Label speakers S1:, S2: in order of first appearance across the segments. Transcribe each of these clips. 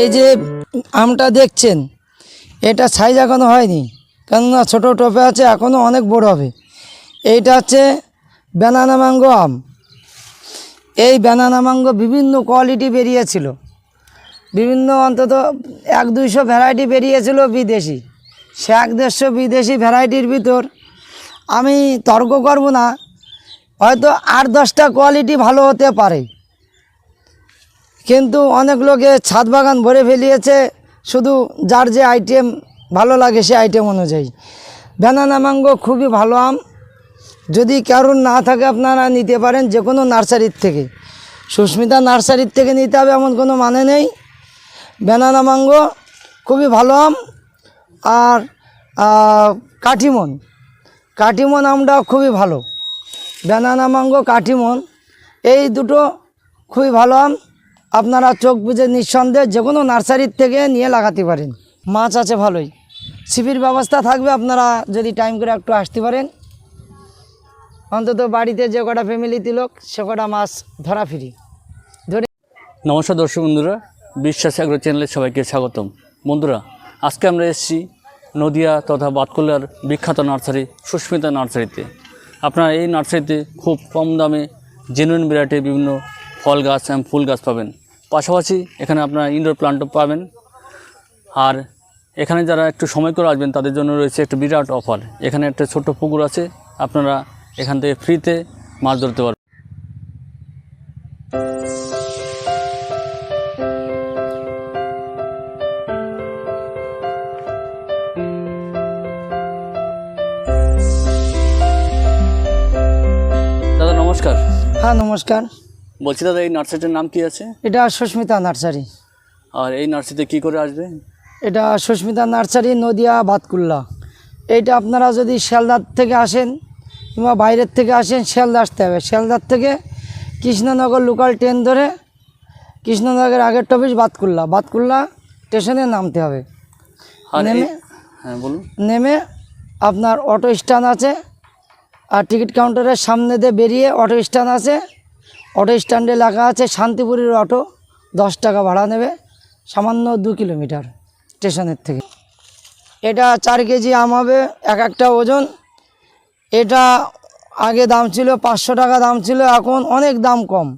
S1: এই যে আমটা দেখছেন, এটা সাইজ এখনও হয়নি, কেননা ছোটো টপে আছে এখনও অনেক বড় হবে। এইটা হচ্ছে ব্যানানা ম্যাঙ্গো আম। এই ব্যানানা ম্যাঙ্গো বিভিন্ন কোয়ালিটি বেরিয়েছিল। বিভিন্ন অন্তত এক দুইশো ভ্যারাইটি বেরিয়েছিল বিদেশি। সে এক দেড়শো বিদেশি ভ্যারাইটির ভিতর। আমি তর্ক করব না, হয়তো আট দশটা কোয়ালিটি ভালো হতে পারে। কিন্তু অনেক লোকে ছাদ বাগান ভরে ফেলিয়েছে, শুধু যার যে আইটেম ভালো লাগে সে আইটেম অনুযায়ী। ব্যানানা ম্যাঙ্গো খুবই ভালো আম। যদি কারোর না থাকে আপনারা নিতে পারেন যে কোনো নার্সারির থেকে। সুস্মিতা নার্সারির থেকে নিতে হবে এমন কোনো মানে নেই। ব্যানানা ম্যাঙ্গো খুবই ভালো আম। আর কাঠিমন কাঠিমন আমটাও খুবই ভালো। ব্যানানা ম্যাঙ্গো কাঠিমন এই দুটো খুবই ভালো আম। আপনারা চোখ বুঝে নিঃসন্দেহে যে কোনো নার্সারির থেকে নিয়ে লাগাতে পারেন। মাছ আছে ভালোই। ছিপির ব্যবস্থা থাকবে, আপনারা যদি টাইম করে একটু আসতে পারেন। অন্তত বাড়িতে যে কটা ফ্যামিলি লোক, সে কটা মাছ ধরা ফিরি ধরে
S2: নমস্কার দর্শক বন্ধুরা, বিশ্বাস অ্যাগ্রো চ্যানেলে সবাইকে স্বাগতম। বন্ধুরা, আজকে আমরা এসেছি নদিয়া তথা বাতকুল্লার বিখ্যাত নার্সারি, সুস্মিতা নার্সারিতে। আপনারা এই নার্সারিতে খুব কম দামে জেনুইন ভ্যারাইটির বিভিন্ন ফল গাছ এবং ফুল গাছ পাবেন। পাশাপাশি এখানে আপনারা ইনডোর প্লান্টও পাবেন। আর এখানে যারা একটু সময় করে আসবেন, তাদের জন্য রয়েছে একটা বিরাট অফার এখানে একটা ছোট্ট পুকুর আছে, আপনারা এখান থেকে ফ্রিতে মাছ ধরতে পারবেন। দাদা, নমস্কার।
S1: হ্যাঁ নমস্কার।
S2: বলছি দাদা এই নার্সারিটার নাম কি আছে?
S1: এটা সুস্মিতা নার্সারি।
S2: আর এই নার্সারিতে কি করে আসবে?
S1: এটা সুস্মিতা নার্সারি নদিয়া বাতকুল্লা। এইটা আপনারা যদি শিয়ালদার থেকে আসেন কিংবা বাইরের থেকে আসেন শিয়ালদা আসতে হবে। শিয়ালদার থেকে কৃষ্ণনগর লোকাল ট্রেন ধরে কৃষ্ণনগরের আগের টপিস বাতকুল্লা। বাতকুল্লা স্টেশনে নামতে হবে।
S2: আর
S1: নেমে-
S2: হ্যাঁ বলুন।
S1: নেমে আপনার অটো স্ট্যান্ড আছে আর টিকিট কাউন্টারের সামনে দিয়ে বেরিয়ে অটো স্ট্যান্ড আছে। অটো স্ট্যান্ডে লেখা আছে শান্তিপুরের অটো, দশ টাকা ভাড়া নেবে, সামান্য দু কিলোমিটার স্টেশনের থেকে। এটা চার কেজি আম হবে, এক একটা ওজন। এটা আগে দাম ছিল পাঁচশো টাকা, দাম ছিল এখন অনেক দাম কম।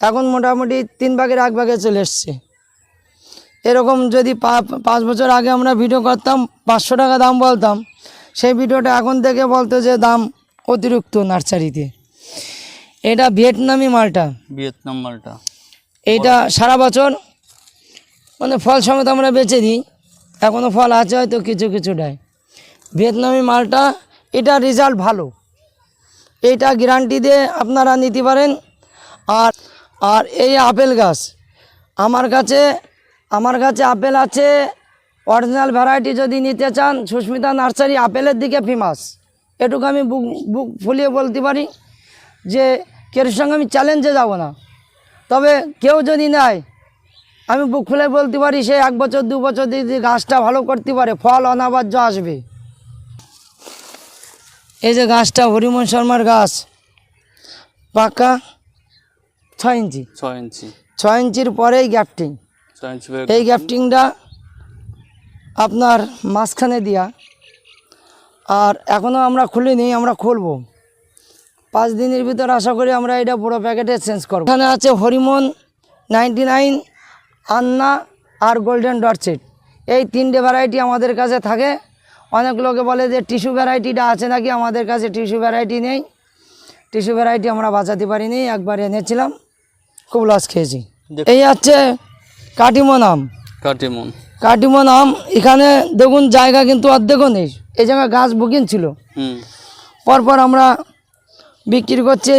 S1: এখন মোটামুটি তিন ভাগের এক ভাগে চলে এসছে। এরকম যদি পাঁচ বছর আগে আমরা ভিডিও করতাম, পাঁচশো টাকা দাম বলতাম, সেই ভিডিওটা এখন থেকে বলতো যে দাম অতিরিক্ত নার্সারিতে। এটা ভিয়েতনামি মালটা।
S2: ভিয়েতনাম মালটা।
S1: এইটা সারা বছর মানে ফল সমেত আমরা বেচে দিই এখনও ফল আছে হয়তো কিছু কিছুটাই ভিয়েতনামি মালটা এটা রেজাল্ট ভালো। এইটা গ্যারান্টি দিয়ে আপনারা নিতে পারেন। আর আর এই আপেল গাছ আমার কাছে আমার কাছে আপেল আছে অরিজিনাল ভ্যারাইটি যদি নিতে চান সুস্মিতা নার্সারি আপেলের দিকে ফেমাস। এটুকু আমি বুক বুক ফুলিয়ে বলতে পারি। যে কের সঙ্গে আমি চ্যালেঞ্জে যাব না। তবে কেউ যদি নেয় আমি বুক খুলে বলতে পারি সে এক বছর দু বছর যদি গাছটা ভালো করতে পারে ফল অনাবার্য আসবে। এই যে গাছটা হরিমন শর্মার গাছ পাকা ছয় ইঞ্চি।
S2: ছয় ইঞ্চি।
S1: ছয় ইঞ্চির পরেই গ্যাপটিং এই গ্যাপটিংটা আপনার মাঝখানে দিয়া। আর এখনও আমরা খুলিনি আমরা খুলবো। পাঁচ দিনের ভিতর আশা করি আমরা এটা পুরো প্যাকেটে চেঞ্জ করব। এখানে আছে হরিমন নাইনটি নাইন আন্না আর গোল্ডেন ডটসেট এই তিনটে ভ্যারাইটি আমাদের কাছে থাকে। অনেক লোকে বলে যে টিস্যু ভ্যারাইটিটা আছে নাকি? আমাদের কাছে টিস্যু ভ্যারাইটি নেই। টিস্যু ভ্যারাইটি আমরা বাঁচাতে পারিনি একবার এনেছিলাম। খুব লস খেয়েছি। এই হচ্ছে কাটিমন আম।
S2: কাটিমন।
S1: কাটিমন আম এখানে দেখুন জায়গা কিন্তু অর্ধেকও নেই। এই জায়গায় গাছ বুকিং ছিল। পরপর আমরা বিক্রি করছে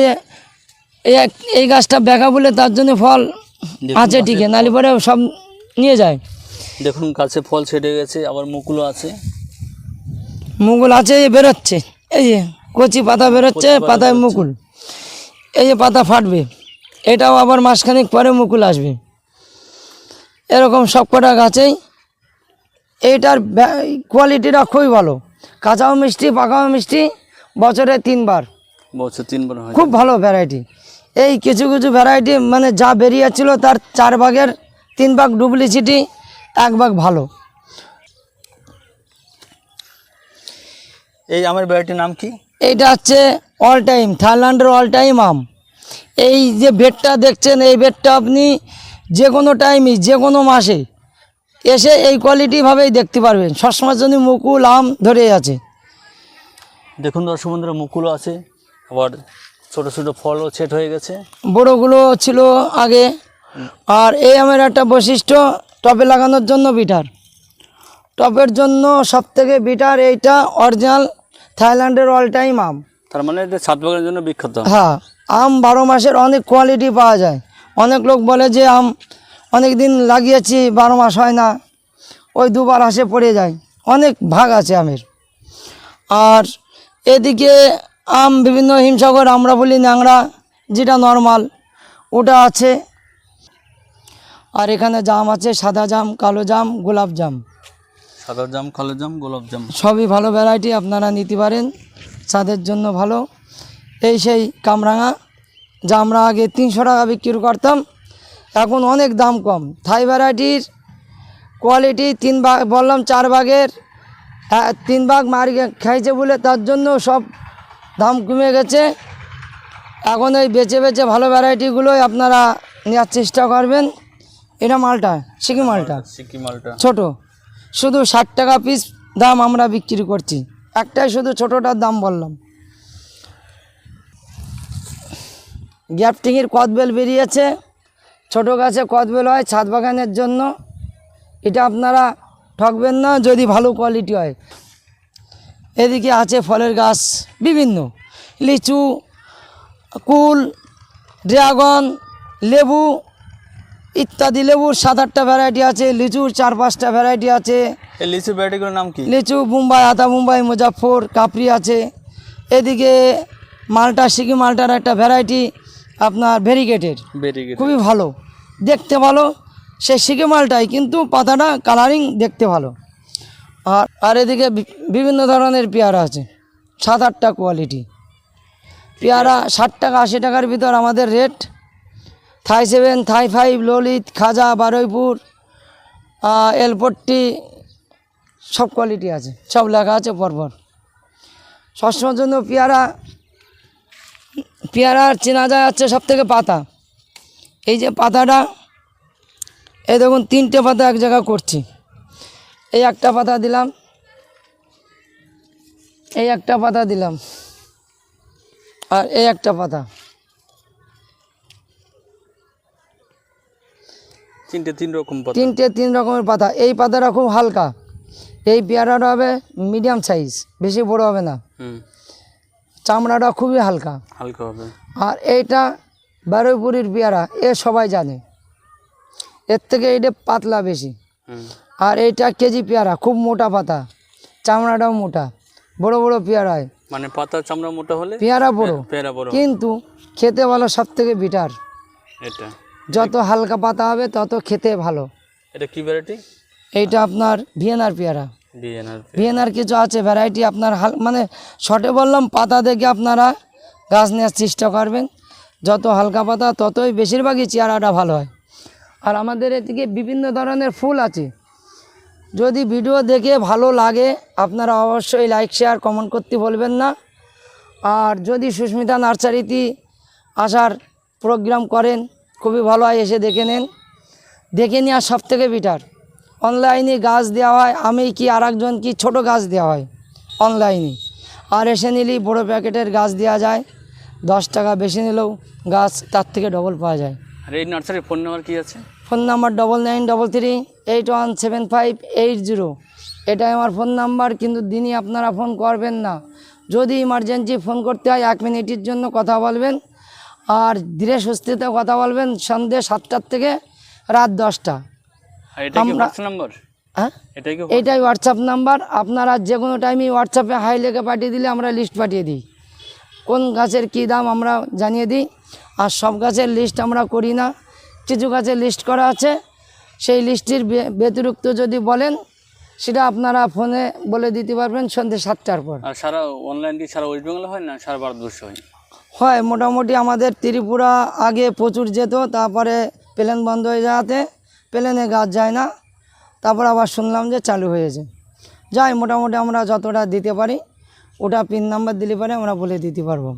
S1: এই এক- এই গাছটা বেঁকা বলে তার জন্য ফল আছে ঠিকই নালি পরে সব নিয়ে যায়।
S2: দেখুন গাছে ফল ছেড়ে গেছে আবার মুকুলও আছে।
S1: মুকুল আছে এই বেরোচ্ছে এই যে কচি পাতা বেরোচ্ছে পাতায় মুকুল এই যে পাতা ফাটবে এটাও আবার মাসখানেক পরে মুকুল আসবে। এরকম সব কটা গাছেই এইটার কোয়ালিটিটা খুবই ভালো কাঁচাও মিষ্টি পাকাও মিষ্টি বছরে তিনবার।
S2: বছর হয়।
S1: খুব ভালো ভ্যারাইটি এই কিছু কিছু ভ্যারাইটি মানে যা বেরিয়েছিল তার চার ভাগের তিন ভাগ ডুপ্লিসিটি এক ভাগ ভালো।
S2: এই আমের ভ্যারাইটির নাম কি?
S1: এইটা হচ্ছে অল টাইম থাইল্যান্ডের অল টাইম আম। এই যে বেডটা দেখছেন এই বেডটা আপনি যে কোনো টাইমে যে কোনো মাসে এসে এই কোয়ালিটিভাবেই দেখতে পারবেন। সবসময় জন্য মুকুল আম ধরে আছে।
S2: দেখুন দর্শক বন্ধুরা মুকুলও আছে। আবার ছোট ছোট ফলও সেট হয়ে গেছে।
S1: বড়োগুলো ছিল আগে। আর এই আমের একটা বৈশিষ্ট্য টপে লাগানোর জন্য বিটার। টপের জন্য সব থেকে বিটার এইটা অরিজিনাল থাইল্যান্ডের অল টাইম আম।
S2: তার মানে এটা ছাদ বাগানের জন্য বিখ্যাত।
S1: হ্যাঁ আম বারো মাসের অনেক কোয়ালিটি পাওয়া যায়। অনেক লোক বলে যে আম অনেক দিন লাগিয়েছি বারো মাস হয় না। ওই দুবার আসে পড়ে যায়। অনেক ভাগ আছে আমের। আর এদিকে আম বিভিন্ন হিমসাগর আমরা বলি ন্যাংরা যেটা নর্মাল ওটা আছে। আর এখানে জাম আছে সাদা জাম কালো জাম গোলাপ জাম।
S2: সাদা জাম কালো জাম গোলাপ জাম।
S1: সবই ভালো ভ্যারাইটি আপনারা নিতে পারেন। চাঁদের জন্য ভালো। এই সেই কামরাঙা যা আমরা আগে তিনশো টাকা বিক্রি করতাম এখন অনেক দাম কম। থাই ভ্যারাইটির কোয়ালিটি তিন ভাগ বললাম চার ভাগের হ্যাঁ, তিন ভাগ মারি খাইছে বলে তার জন্য সব দাম কমে গেছে। এখন এই বেছে বেছে ভালো ভ্যারাইটিগুলোই আপনারা নেওয়ার চেষ্টা করবেন। এটা মালটা সিকি মালটা?
S2: সিকি মালটা।
S1: ছোট। শুধু ষাট টাকা পিস দাম আমরা বিক্রি করছি। একটাই শুধু ছোটোটার দাম বললাম। গ্যাপটিংয়ের কদবেল বেরিয়েছে। ছোট গাছে কদবেল হয় ছাদ বাগানের জন্য। এটা আপনারা ঠকবেন না যদি ভালো কোয়ালিটি হয়। এদিকে আছে ফলের গাছ বিভিন্ন। লিচু কুল ড্রাগন লেবু ইত্যাদি লেবুর সাত আটটা ভ্যারাইটি আছে লিচুর চার পাঁচটা ভ্যারাইটি আছে।
S2: লিচু ভ্যারাইটিগুলোর নাম কি?
S1: লিচু মুম্বাই আতা মুম্বাই মুজাফর কাপড়ি আছে। এদিকে মালটা সিকি মালটার একটা ভ্যারাইটি আপনার ভেরিগেটের
S2: ভেরি
S1: খুবই ভালো। দেখতে ভালো। সে সিকি মালটাই কিন্তু পাতাটা কালারিং দেখতে ভালো। আর আর এদিকে বিভিন্ন ধরনের পেয়ারা আছে সাত আটটা কোয়ালিটি পেয়ারা ষাট টাকা, আশি টাকার ভিতর আমাদের rate Thai seven Thai five Lalit Khaja Baruipur এলপট্টি সব কোয়ালিটি আছে, সব লেখা আছে পরপর। সবসময়ের জন্য পেয়ারা পেয়ারার চেনা যায় হচ্ছে সব থেকে পাতা। এই যে পাতাটা, এই দেখুন, তিনটে পাতা এক জায়গা করছি। এই একটা পাতা দিলাম। এই একটা পাতা দিলাম। আর এই একটা পাতা।
S2: তিনটে তিন রকম পাতা।
S1: তিনটে তিন রকমের পাতা। এই পাতাটা খুব হালকা। এই পেয়ারাটা হবে মিডিয়াম সাইজ বেশি বড় হবে না। চামড়াটা খুবই হালকা।
S2: হালকা হবে।
S1: আর এইটা বারুইপুরির পেয়ারা এ সবাই জানে। এর থেকে এইটা পাতলা বেশি। আর এইটা কেজি পেয়ারা খুব মোটা পাতা। চামড়াটাও মোটা বড় বড় পেয়ারা হয়
S2: মানে পাতা চামড়া মোটা হলে?
S1: পেয়ারা বড়।
S2: পেয়ারা বড়।
S1: কিন্তু খেতে ভালো সব থেকে বিটার
S2: এটা।
S1: যত হালকা পাতা হবে তত খেতে ভালো।
S2: এটা কি ভ্যারাইটি
S1: এইটা আপনার ভিয়েনার পেয়ারা। ভিয়েনার কিছু আছে ভ্যারাইটি আপনার হাল মানে শর্টে বললাম পাতা দেখে আপনারা গাছ নেওয়ার চেষ্টা করবেন। যত হালকা পাতা ততই বেশিরভাগই চেয়ারাটা ভালো হয়। আর আমাদের এদিকে বিভিন্ন ধরনের ফুল আছে। যদি ভিডিও দেখে ভালো লাগে, আপনারা অবশ্যই লাইক শেয়ার কমেন্ট করতে বলবেন না। আর যদি সুস্মিতা নার্সারিতে আসার প্রোগ্রাম করেন, খুবই ভালো হয়, এসে দেখে নেন। দেখে নেওয়া সব থেকে বেটার অনলাইনে গাছ দেওয়া হয়, আমি কি আর একজন কি ছোটো গাছ দেওয়া হয়? অনলাইনে আর এসে নিলেই বড়ো প্যাকেটের গাছ দেওয়া যায়। দশ টাকা বেশি নিলেও গাছ তার থেকে ডবল পাওয়া যায়।
S2: আর এই নার্সারির ফোন নাম্বার কি আছে?
S1: Phone number double nine double three eight one seven five eight zero এটাই আমার ফোন নাম্বার কিন্তু দিনই আপনারা ফোন করবেন না। যদি ইমার্জেন্সি ফোন করতে হয় এক মিনিটের জন্য কথা বলবেন। আর ধীরে সুস্থিতে কথা বলবেন সন্ধ্যে সাতটার থেকে রাত দশটা। আমরা- হ্যাঁ?
S2: এটাই
S1: হোয়াটসঅ্যাপ? নাম্বার। আপনারা যে কোনো টাইমে হোয়াটসঅ্যাপে হাই লেগে পাঠিয়ে দিলে আমরা লিস্ট পাঠিয়ে দিই। কোন গাছের কী দাম আমরা জানিয়ে দিই। আর সব গাছের লিস্ট আমরা করি না। কিছু গাছের লিস্ট করা আছে। সেই লিস্টের বে- ব্যতিরিক্ত যদি বলেন সেটা আপনারা ফোনে বলে দিতে পারবেন সন্ধ্যে সাতটার পর।
S2: আর সারা অনলাইন কি সারা ওয়েস্ট বেঙ্গল হয় না সারা ভারতবর্ষ হয়?
S1: হয় মোটামুটি আমাদের ত্রিপুরা আগে প্রচুর যেত তারপরে প্লেন বন্ধ হয়ে যাওয়াতে প্লেনে গাছ যায় না। তারপর আবার শুনলাম যে চালু হয়েছে। যাই মোটামুটি আমরা যতটা দিতে পারি ওটা পিন নাম্বার দিলে পারে আমরা বলে দিতে পারব।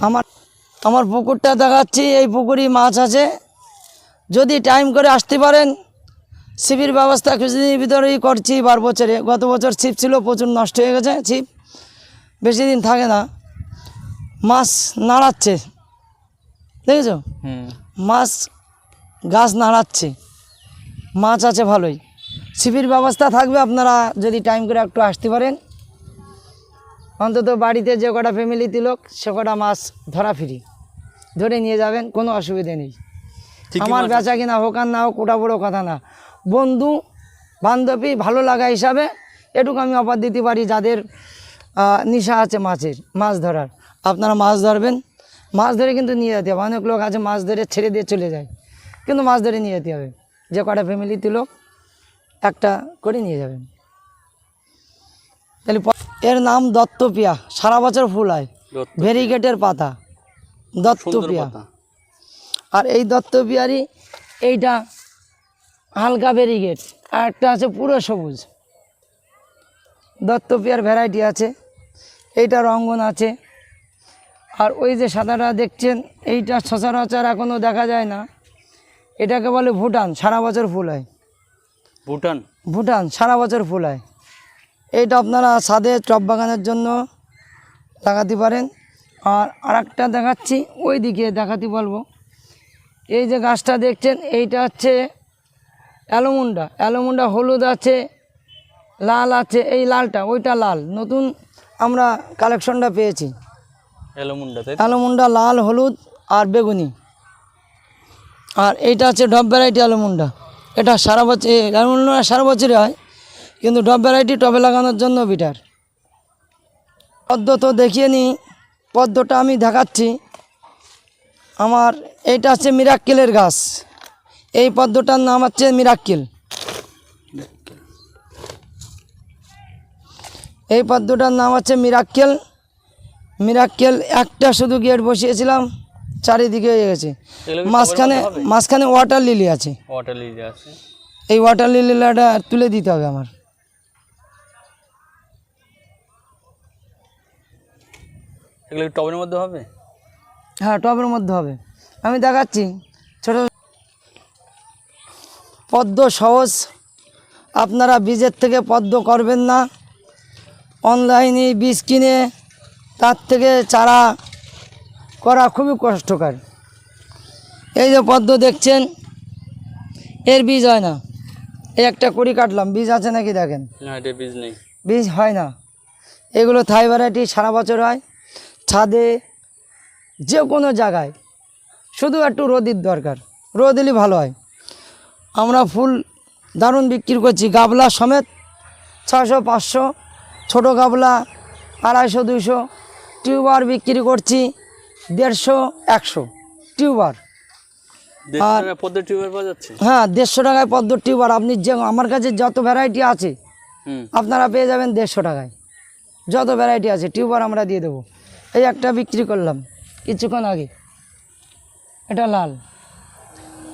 S1: আমার আমার পুকুরটা দেখাচ্ছি এই পুকুরই মাছ আছে। যদি টাইম করে আসতে পারেন ছিপির ব্যবস্থা কিছুদিনের ভিতরেই করছি বার বছরে। গত বছর ছিপ ছিল প্রচুর নষ্ট হয়ে গেছে ছিপ। বেশি দিন থাকে না। মাছ নাড়াচ্ছে। দেখেছ? মাছ গাছ নাড়াচ্ছে। মাছ আছে ভালোই। ছিপির ব্যবস্থা থাকবে আপনারা যদি টাইম করে একটু আসতে পারেন। অন্তত বাড়িতে যে কটা ফ্যামিলিতে লোক সে কটা মাছ ধরা ফিরি ধরে নিয়ে যাবেন কোনো অসুবিধে নেই। আমার বেচা কিনা হোক আর না হোক ওটা বড়ো কথা না। বন্ধু বান্ধবী ভালো লাগা হিসাবে এটুকু আমি অফার দিতে পারি যাদের নেশা আছে মাছের মাছ ধরার। আপনারা মাছ ধরবেন মাছ ধরে কিন্তু নিয়ে যেতে হবে। অনেক লোক আছে মাছ ধরে ছেড়ে দিয়ে চলে যায় কিন্তু মাছ ধরে নিয়ে যেতে হবে। যে কটা ফ্যামিলিতে লোক একটা করে নিয়ে যাবেন তাহলে এর নাম দত্তপিয়া সারা বছর ফুল হয়। ভেরিগেটের পাতা দত্তপিয়া। আর এই দত্তবিহারি এইটা হালকা ব্যারিগেট আর একটা আছে পুরো সবুজ। দত্তপিয়ার ভ্যারাইটি আছে এইটা রঙ্গন আছে। আর ওই যে সাদাটা দেখছেন এইটা সচরাচর এখনও দেখা যায় না। এটাকে বলে ভুটান সারা বছর ফুল হয়।
S2: ভুটান?
S1: ভুটান সারা বছর ফুল হয়। এইটা আপনারা ছাদে টব বাগানের জন্য লাগাতে পারেন। আর আরেকটা দেখাচ্ছি ওই দিকে দেখাতে বলব। এই যে গাছটা দেখছেন এইটা হচ্ছে অ্যালোমুন্ডা। অ্যালোমুন্ডা হলুদ আছে লাল আছে এই লালটা ওইটা লাল। নতুন আমরা কালেকশনটা পেয়েছি।
S2: তো?
S1: অ্যালোমুন্ডা লাল হলুদ আর বেগুনি। আর এইটা আছে ডব ভ্যারাইটি অ্যালোমুন্ডা। এটা সারা বছর অ্যালোমুন্ডা সারা বছরই হয় কিন্তু ডব ভ্যারাইটি টবে লাগানোর জন্য বিটার পদ্ম তো দেখিয়ে নিই পদ্মটা আমি দেখাচ্ছি। আমার এইটা হচ্ছে মিরাক্কেলের গাছ। এই পদ্মটার নাম হচ্ছে মিরাক্কেল। এই পদ্মটার নাম হচ্ছে মিরাক্কেল। মিরাক্কেল একটা শুধু গেট বসিয়েছিলাম চারিদিকে হয়ে গেছে। মাঝখানে? মাঝখানে ওয়াটার লিলি আছে।
S2: ওয়াটার লিলি আছে।
S1: এই ওয়াটার লিলিটা তুলে দিতে হবে আমার।
S2: এগুলো টবের মধ্যে হবে?
S1: হ্যাঁ টবের মধ্যে হবে। আমি দেখাচ্ছি। ছোট পদ্ম সহজ। আপনারা বীজের থেকে পদ্ম করবেন না। অনলাইনে বীজ কিনে তার থেকে চারা করা খুবই কষ্টকর। এই যে পদ্ম দেখছেন এর বীজ হয় না। এই একটা কুড়ি কাটলাম। বীজ আছে নাকি দেখেন?
S2: না এটা বীজ নেই।
S1: বীজ হয় না। এগুলো থাই ভ্যারাইটি সারা বছর হয়। ছাদে যে কোনো জায়গায়। শুধু একটু রোদির দরকার। রোদ দিলে ভালো হয়। আমরা ফুল দারুণ বিক্রি করছি। গাবলা সমেত ছশো পাঁচশো ছোটো গাবলা আড়াইশো দুইশো টিউবার বিক্রি করছি দেড়শো একশো টিউবার। আর-
S2: টাকা পদ্মের টিউবের পাওয়া যাচ্ছে?
S1: হ্যাঁ দেড়শো টাকায় পদ্ম টিউবার। আপনি যে আমার কাছে যত ভ্যারাইটি আছে আপনারা পেয়ে যাবেন দেড়শো টাকায়। যত ভ্যারাইটি আছে টিউবার আমরা দিয়ে দেবো। এই একটা বিক্রি করলাম। কিছুক্ষণ আগে। এটা লাল।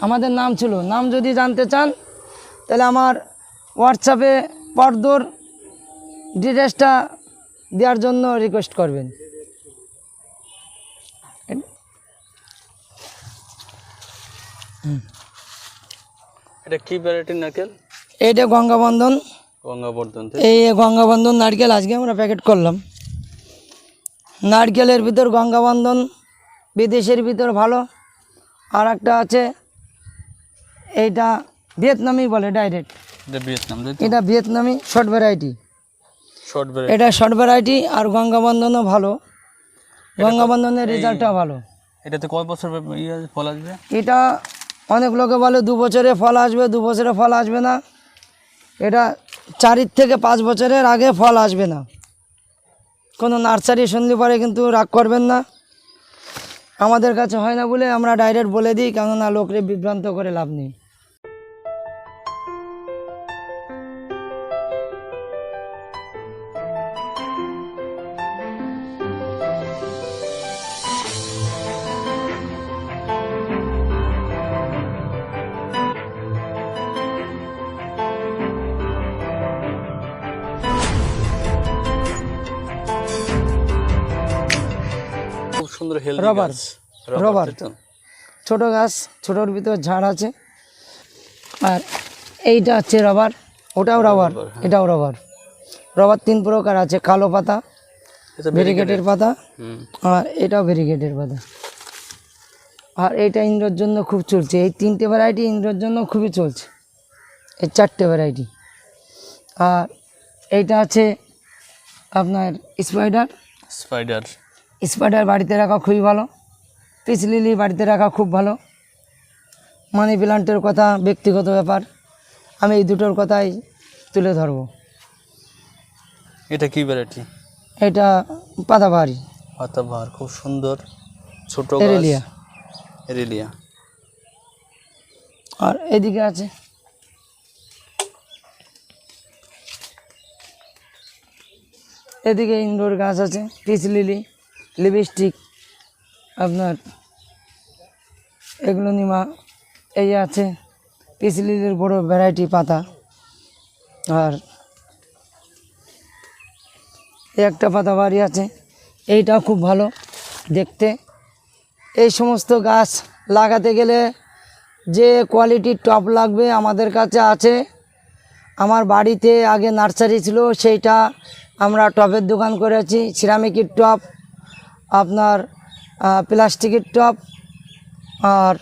S1: আমাদের নাম ছিল। নাম যদি জানতে চান তাহলে আমার হোয়াটসঅ্যাপে পর্দর ডিটেলসটা দেওয়ার জন্য রিকোয়েস্ট করবেন।
S2: এটা কি ভ্যারাইটির নারকেল?
S1: এইটা গঙ্গাবন্ধন।
S2: গঙ্গাবর্ধন
S1: এই গঙ্গাবন্ধন নারকেল আজকে আমরা প্যাকেট করলাম। নারকেলের ভিতর গঙ্গাবন্ধন বিদেশের ভিতর ভালো। আর একটা আছে এইটা ভিয়েতনামি বলে ডাইরেক্ট
S2: এটা ভিয়েতনাম
S1: শর্ট ভ্যারাইটি এটা শর্ট ভ্যারাইটি আর গঙ্গাবন্ধনও ভালো। গঙ্গাবন্ধনের রেজাল্টটা ভালো।
S2: এটাতে কয় বছর ইয়ে ফল আসবে?
S1: এটা অনেক লোকে বলে দু বছরে ফল আসবে দু বছরে ফল আসবে না। এটা চারির থেকে পাঁচ বছরের আগে ফল আসবে না। কোনো নার্সারি শুনলে পরে কিন্তু রাগ করবেন না। আমাদের কাছে হয় না বলে আমরা ডাইরেক্ট বলে দিই, কেননা লোকরে বিভ্রান্ত করে লাভ নেই।
S2: Healthy
S1: rubber. রবার। ছোট গাছ ছোটোর ভিতরে ঝাড় আছে। আর এইটা হচ্ছে রবার ওটাও রবার এটাও রবার রবার তিন প্রকার আছে কালো পাতা ভেরিগেটের পাতা আর এটাও ভেরিগেটের পাতা। আর এটা ইন্দ্রর জন্য খুব চলছে। এই তিনটে ভ্যারাইটি ইন্দ্রর জন্য খুবই চলছে। এই চারটে ভ্যারাইটি আর এইটা আছে আপনার স্পাইডার
S2: স্পাইডার
S1: স্পাইডার বাড়িতে রাখা খুবই ভালো পিস লিলি বাড়িতে রাখা খুব ভালো। মানি প্লান্টের কথা ব্যক্তিগত ব্যাপার আমি এই দুটোর কথাই তুলে ধরবো।
S2: এটা কি ভ্যারাইটি
S1: এটা পাতাবাহারি।
S2: পাতাবাহার খুব সুন্দর ছোট
S1: এরেলিয়া।
S2: এরেলিয়া।
S1: আর এদিকে আছে। এদিকে ইনডোর গাছ আছে পিস লিলি। লিপস্টিক, আপনার এগুলো নিমা এই আছে পিস লিলির বড় ভ্যারাইটি পাতা। আর একটা পাতা বাড়ি আছে এইটাও খুব ভালো দেখতে। এই সমস্ত গাছ লাগাতে গেলে যে কোয়ালিটির টপ লাগবে আমাদের কাছে আছে। আমার বাড়িতে আগে নার্সারি ছিল, সেইটা আমরা টপের দোকান করেছি সিরামিকের টপ। আপনার প্লাস্টিকের টপ আর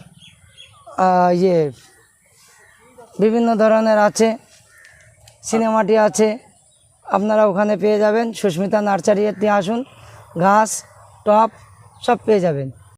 S1: ইয়ে বিভিন্ন ধরনের আছে, সিনেমাটি আছে, আপনারা ওখানে পেয়ে যাবেন। সুস্মিতা নার্সারি নার্সারিতে আসুন, ঘাস টপ সব পেয়ে যাবেন।